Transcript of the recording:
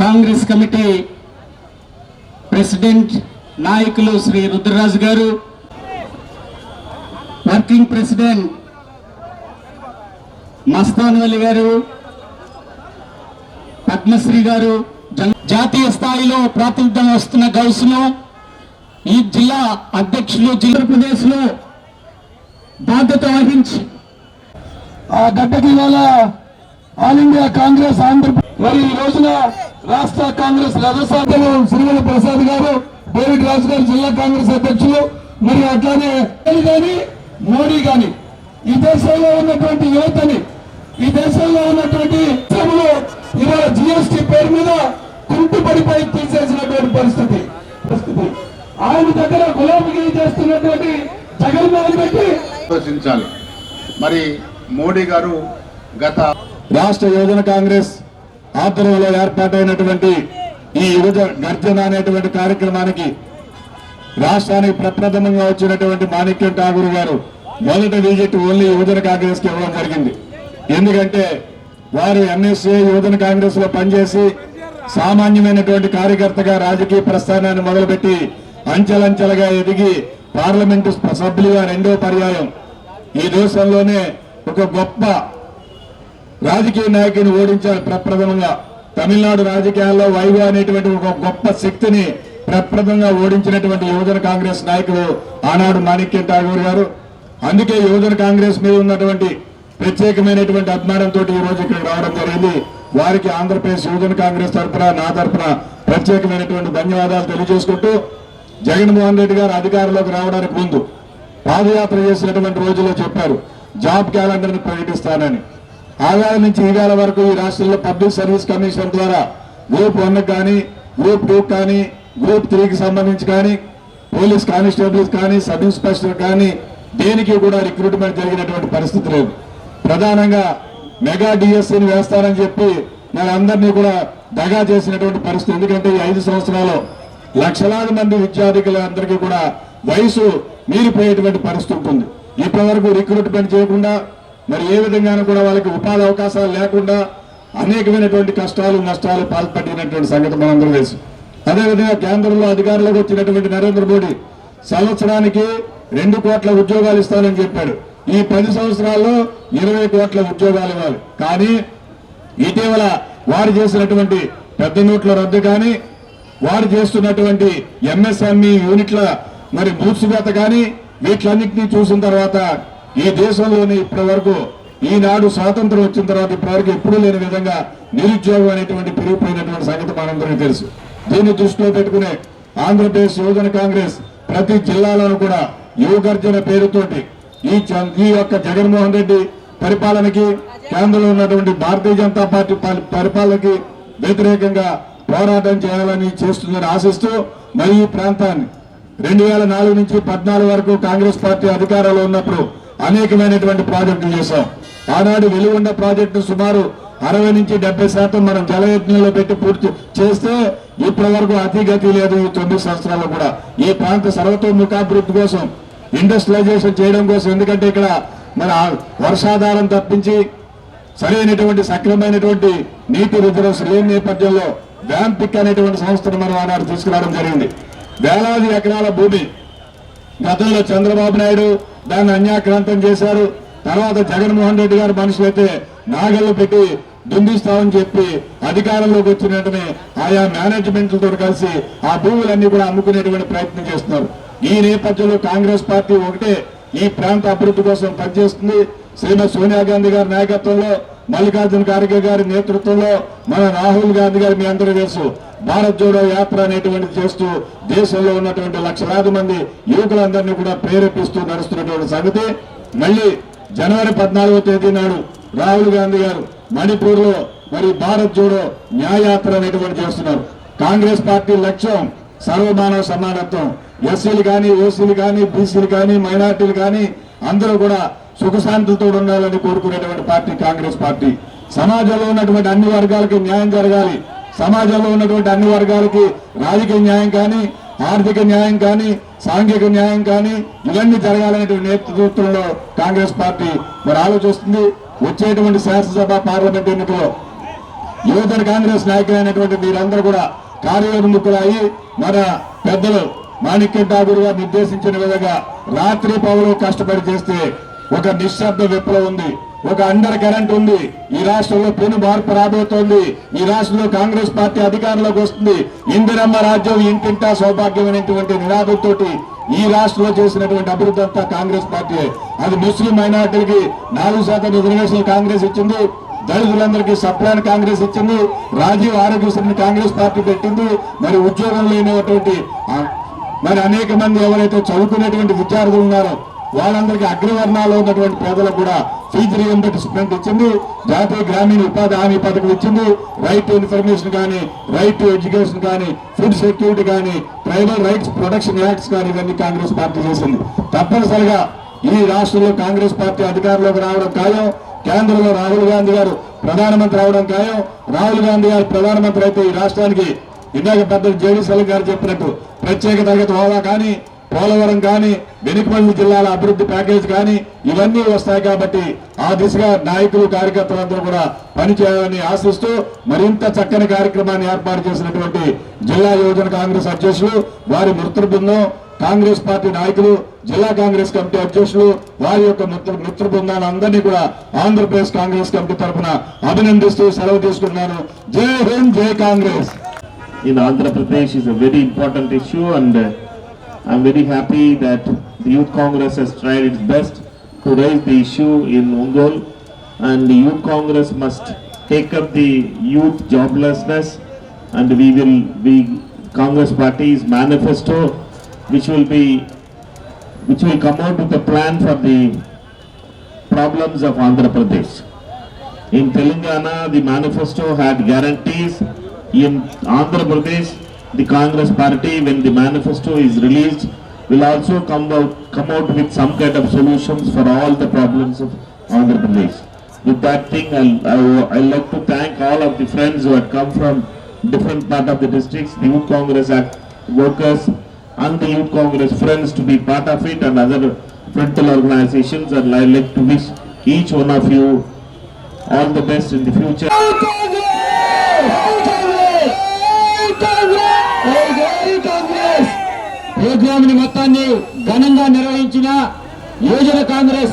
Congress committee president నాయకులు శ్రీ రుద్రరాజు గారు working president Mastan గారు పద్మశ్రీ గారు జాతీయ స్థాయిలో ప్రాతినిధ్యం వస్తున్న గౌసును ఈ జిల్లా అధ్యక్షులు ఆంధ్రప్రదేశ్లో బాధ్యత వహించి ఆ గడ్డకి ఇవాళ ఆల్ ఇండియా కాంగ్రెస్ ఆంధ్ర మరి ఈ రోజున రాష్ట్ర కాంగ్రెస్ రథసాధ్యము శ్రీవల ప్రసాద్ గారు డేవిడ్ రాజు గారు జిల్లా కాంగ్రెస్ అధ్యక్షులు మరి అట్లానే గాని మోడీ గాని ఈ దేశంలో ఉన్నటువంటి యువతని ఈ దేశంలో ఉన్నటువంటి ఇవాళ జిఎస్టి పేరు మీద కుంటు పడిపోయి తీసేసినటువంటి పరిస్థితి. పరిస్థితి. ఆయన దగ్గర గులాబీగిరి చేస్తున్నటువంటి జగన్మోహన్ రెడ్డి ఆలోచించాలి. మరి మోడీ గారు గత రాష్ట్ర యువజన కాంగ్రెస్ ఆధ్వర్యంలో ఏర్పాటైనటువంటి ఈ యువజ గర్జన అనేటువంటి కార్యక్రమానికి రాష్ట్రానికి ప్రప్రథమంగా వచ్చినటువంటి మాణిక్యం ఠాగూర్ గారు మొదట విజిట్ ఓన్లీ యువజన కాంగ్రెస్కి ఇవ్వడం జరిగింది. ఎందుకంటే వారు ఎన్ఎస్ఏ యువజన కాంగ్రెస్లో పనిచేసి సామాన్యమైనటువంటి కార్యకర్తగా రాజకీయ ప్రస్థానాన్ని మొదలుపెట్టి అంచెలంచెలుగా ఎదిగి పార్లమెంటు సభ్యులుగా రెండో పర్యాయం ఈ దేశంలోనే ఒక గొప్ప రాజకీయ నాయకుని ఓడించారు ప్రప్రథమంగా. తమిళనాడు రాజకీయాల్లో వైవో అనేటువంటి ఒక గొప్ప శక్తిని ప్రప్రథంగా ఓడించినటువంటి యువజన కాంగ్రెస్ నాయకుడు ఆనాడు మాణిక్యం ఠాగూర్ గారు. అందుకే యువజన కాంగ్రెస్ మీద ఉన్నటువంటి ప్రత్యేకమైనటువంటి అభిమానంతో ఈ రోజు ఇక్కడికి రావడం జరిగింది. వారికి ఆంధ్రప్రదేశ్ యువజన కాంగ్రెస్ తరఫున నా తరఫున ప్రత్యేకమైనటువంటి ధన్యవాదాలు తెలియజేసుకుంటూ జగన్మోహన్ రెడ్డి గారు అధికారంలోకి రావడానికి ముందు పాదయాత్ర చేసినటువంటి రోజుల్లో చెప్పారు జాబ్ క్యాలెండర్ని ప్రకటిస్తానని. ఆవేళ నుంచి ఈవేళ వరకు ఈ రాష్ట్రంలో పబ్లిక్ సర్వీస్ కమిషన్ ద్వారా గ్రూప్ వన్ కానీ గ్రూప్ టూ కానీ గ్రూప్ త్రీకి సంబంధించి కానీ పోలీస్ కానిస్టేబుల్స్ కానీ సబ్ ఇన్స్పెక్టర్ కానీ దేనికి కూడా రిక్రూట్మెంట్ జరిగినటువంటి పరిస్థితి లేదు. ప్రధానంగా మెగా డిఎస్సీని వేస్తారని చెప్పి మరి అందరినీ కూడా దగా చేసినటువంటి పరిస్థితి. ఎందుకంటే ఈ ఐదు సంవత్సరాలు లక్షలాది మంది విద్యార్థులందరికీ కూడా వయసు మీరిపోయేటువంటి పరిస్థితి ఉంటుంది. ఇప్పటి వరకు రిక్రూట్మెంట్ చేయకుండా మరి ఏ విధంగానూ కూడా వాళ్ళకి ఉపాధి అవకాశాలు లేకుండా అనేకమైనటువంటి కష్టాలు నష్టాలు పాల్పడినటువంటి సంగతి మనందరూ తెలుసు. అదేవిధంగా కేంద్రంలో అధికారంలోకి వచ్చినటువంటి నరేంద్ర మోడీ సంవత్సరానికి రెండు కోట్ల ఉద్యోగాలు ఇస్తానని చెప్పాడు. ఈ పది సంవత్సరాల్లో ఇరవై కోట్ల ఉద్యోగాలు ఇవ్వాలి. కానీ ఇటీవల వారు చేసినటువంటి పెద్ద నోట్ల రద్దు కానీ వారు చేస్తున్నటువంటి ఎంఎస్ఎంఈ యూనిట్ల మరి మూసివేత కానీ వీటిలన్నింటినీ చూసిన తర్వాత ఈ దేశంలోని ఇప్పటి వరకు ఈనాడు స్వాతంత్రం వచ్చిన తర్వాత ఇప్పటివరకు ఎప్పుడూ లేని విధంగా నిరుద్యోగం అనేటువంటి పెరిగిపోయినటువంటి సంగతి మనందరికీ తెలుసు. దీన్ని దృష్టిలో పెట్టుకునే ఆంధ్రప్రదేశ్ యువజన కాంగ్రెస్ ప్రతి జిల్లాలోనూ కూడా యువగర్జన పేరుతోటి ఈ ఈ యొక్క జగన్మోహన్ రెడ్డి పరిపాలనకి కేంద్రంలో ఉన్నటువంటి భారతీయ జనతా పార్టీ పరిపాలనకి వ్యతిరేకంగా పోరాటం చేయాలని చేస్తుందని ఆశిస్తూ మరి ఈ ప్రాంతాన్ని రెండు వేల నాలుగు నుంచి పద్నాలుగు వరకు కాంగ్రెస్ పార్టీ అధికారంలో ఉన్నప్పుడు అనేకమైనటువంటి ప్రాజెక్టులు చేశాం. ఆనాడు వెలుగున్న ప్రాజెక్టు సుమారు అరవై నుంచి డెబ్బై శాతం మనం జలయజ్ఞంలో పెట్టి పూర్తి చేస్తే ఇప్పటి వరకు అతిగతి లేదు ఈ తొమ్మిది సంవత్సరాల్లో కూడా. ఈ ప్రాంత సర్వతోముఖాభివృద్ధి కోసం ఇండస్ట్రియలైజేషన్ చేయడం కోసం. ఎందుకంటే ఇక్కడ మన వర్షాధారం తప్పించి సరైనటువంటి సక్రమైనటువంటి నీటి రిజర్వ్స్ లేని నేపథ్యంలో వ్యాంపిక్ అనేటువంటి సంస్థను మనం ఆనాడు తీసుకురావడం జరిగింది. వేలాది ఎకరాల భూమి గతంలో చంద్రబాబు నాయుడు దాన్ని అన్యాక్రాంతం చేశారు. తర్వాత జగన్మోహన్ రెడ్డి గారు మనుషులైతే నాగళ్ళు పెట్టి దుందిస్తామని చెప్పి అధికారంలోకి వచ్చిన వెంటనే ఆయా మేనేజ్మెంట్లతో కలిసి ఆ భూములన్నీ కూడా అమ్ముకునేటువంటి ప్రయత్నం చేస్తున్నారు. ఈ నేపథ్యంలో కాంగ్రెస్ పార్టీ ఒకటే ఈ ప్రాంత అభివృద్ధి కోసం పనిచేస్తుంది. శ్రీమతి సోనియా గాంధీ గారి నాయకత్వంలో మల్లికార్జున ఖార్గే గారి నేతృత్వంలో మన రాహుల్ గాంధీ గారు మీ అందరూ తెలుసు భారత్ జోడో యాత్ర అనేటువంటిది చేస్తూ దేశంలో ఉన్నటువంటి లక్షలాది మంది యువకులందరినీ కూడా ప్రేరేపిస్తూ నడుస్తున్నటువంటి సంగతి. మళ్ళీ జనవరి పద్నాలుగో తేదీ నాడు రాహుల్ గాంధీ గారు మణిపూర్లో మరి భారత్ జోడో న్యాయయాత్ర అనేటువంటి చేస్తున్నారు. కాంగ్రెస్ పార్టీ లక్ష్యం సర్వమానవ సమానత్వం. ఎస్సీలు కానీ ఓసీలు కానీ బీసీలు కానీ మైనార్టీలు కానీ అందరూ కూడా సుఖశాంతులతో ఉండాలని కోరుకునేటువంటి పార్టీ కాంగ్రెస్ పార్టీ. సమాజంలో ఉన్నటువంటి అన్ని వర్గాలకి న్యాయం జరగాలి. సమాజంలో ఉన్నటువంటి అన్ని వర్గాలకి రాజకీయ న్యాయం కానీ ఆర్థిక న్యాయం కానీ సాంఘిక న్యాయం కానీ ఇవన్నీ జరగాలనేటువంటి నేతృత్వంలో కాంగ్రెస్ పార్టీ మరి ఆలోచిస్తుంది. వచ్చేటువంటి శాసనసభ పార్లమెంట్ ఎన్నికలో యువతర కాంగ్రెస్ నాయకులైనటువంటి మీరందరూ కూడా కార్యోన్ముఖులయ్యి మన పెద్దలు మాణిక్యం ఠాగూర్ గారు నిర్దేశించిన విధంగా రాత్రి పౌరులు కష్టపడి చేస్తే ఒక నిశ్శబ్ద విప్లవం ఉంది. ఒక అండర్ కరెంట్ ఉంది. ఈ రాష్ట్రంలో పెను మార్పు రాబోతోంది. ఈ రాష్ట్రంలో కాంగ్రెస్ పార్టీ అధికారంలోకి వస్తుంది. ఇందిరమ్మ రాజ్యం ఇంటింటా సౌభాగ్యమైనటువంటి నినాదంతో ఈ రాష్ట్రంలో చేసినటువంటి అభివృద్ధి అంతా కాంగ్రెస్ పార్టీ అది ముస్లిం మైనార్టీలకి నాలుగు శాతం రిజర్వేషన్ కాంగ్రెస్ ఇచ్చింది. దళితులందరికీ సప్లాన్ కాంగ్రెస్ ఇచ్చింది. రాజీవ్ ఆరోగ్యశ్రీని కాంగ్రెస్ పార్టీ పెట్టింది. మరి ఉద్యోగం లేనటువంటి మరి అనేక మంది ఎవరైతే చదువుకునేటువంటి విద్యార్థులు ఉన్నారో వాళ్ళందరికీ అగ్రవర్ణాల్లో ఉన్నటువంటి పేదలకు కూడా ఫీజు రియంబర్స్మెంట్ ఇచ్చింది. జాతీయ గ్రామీణ ఉపాధి హామీ పథకం ఇచ్చింది. రైట్ టు ఇన్ఫర్మేషన్ కానీ రైట్ టు ఎడ్యుకేషన్ కానీ ఫుడ్ సెక్యూరిటీ కానీ ట్రైబల్ రైట్స్ ప్రొటెక్షన్ యాక్ట్స్ కానీ ఇవన్నీ కాంగ్రెస్ పార్టీ చేసింది. తప్పనిసరిగా ఈ రాష్ట్రంలో కాంగ్రెస్ పార్టీ అధికారంలోకి రావడం ఖాయం. కేంద్రంలో రాహుల్ గాంధీ గారు ప్రధానమంత్రి అవడం ఖాయం. రాహుల్ గాంధీ గారు ప్రధానమంత్రి అయితే ఈ రాష్ట్రానికి ఇందాక పెద్ద జేడీ సెల్ గారు చెప్పినట్టు ప్రత్యేక తరగతి హోదా కానీ పోలవరం కానీ వెనుకబడిన జిల్లాల అభివృద్ధి ప్యాకేజ్ కానీ ఇవన్నీ వస్తాయి కాబట్టి ఆ దిశగా నాయకులు కార్యకర్తలందరూ కూడా పనిచేయాలని ఆశిస్తూ మరింత చక్కని కార్యక్రమాన్ని ఏర్పాటు చేసినటువంటి జిల్లా యువజన కాంగ్రెస్ అధ్యక్షులు వారి మృతుల బృందం కాంగ్రెస్ పార్టీ నాయకులు జిల్లా కాంగ్రెస్ కమిటీ అధ్యక్షులు వారి యొక్క మిత్ర మిత్ర బృందాన్ని అందరినీ కూడా ఆంధ్రప్రదేశ్ కాంగ్రెస్ కమిటీ తరఫున అభినందిస్తూ సెలవు తీసుకున్నాను Jai Hind Jai Congress. In Andhra Pradesh is a very important issue and I'm very happy that the Youth Congress has tried its best to raise the issue in Ongol and the Youth Congress must take up the youth joblessness and we will be Congress Party's manifesto which will be which will come out with a plan for the problems of Andhra Pradesh. In Telangana, the manifesto had guarantees. In Andhra Pradesh, the Congress party, when the manifesto is released, will also come out, come out with some kind of solutions for all the problems of Andhra Pradesh. With that thing, I'll, I'll, I'd like to thank all of the friends who had come from different part of the districts, the Youth Congress act workers and the Youth Congress friends to be part of it and other frontal organizations and I'd like to wish each one of you all the best in the future. ప్రోగ్రామ్ని మొత్తాన్ని ఘనంగా నిర్వహించిన యోజన కాంగ్రెస్!